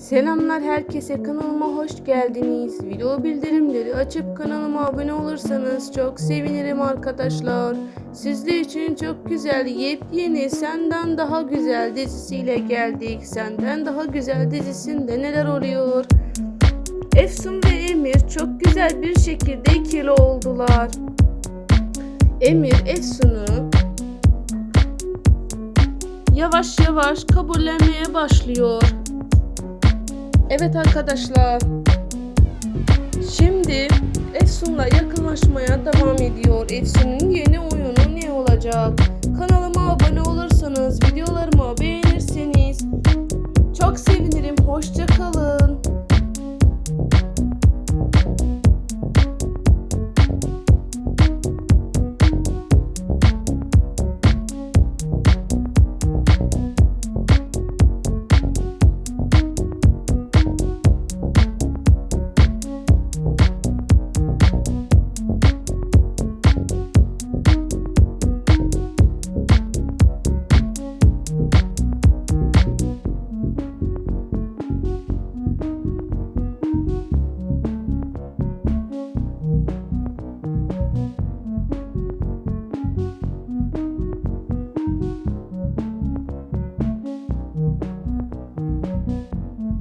Selamlar herkese kanalıma hoş geldiniz. Video bildirimleri açıp kanalıma abone olursanız çok sevinirim arkadaşlar. Sizler için çok güzel yepyeni Senden Daha Güzel dizisiyle geldik. Senden Daha Güzel dizisinde neler oluyor? Efsun ve Emir çok güzel bir şekilde ikili oldular. Emir Efsun'u yavaş yavaş kabullenmeye başlıyor. Evet arkadaşlar. Şimdi Efsun'la yakınlaşmaya devam ediyor. Efsun'un yeni oyunu ne olacak? Kanalıma abone olursanız, videolarımı beğenirseniz çok sevinirim. Hoşça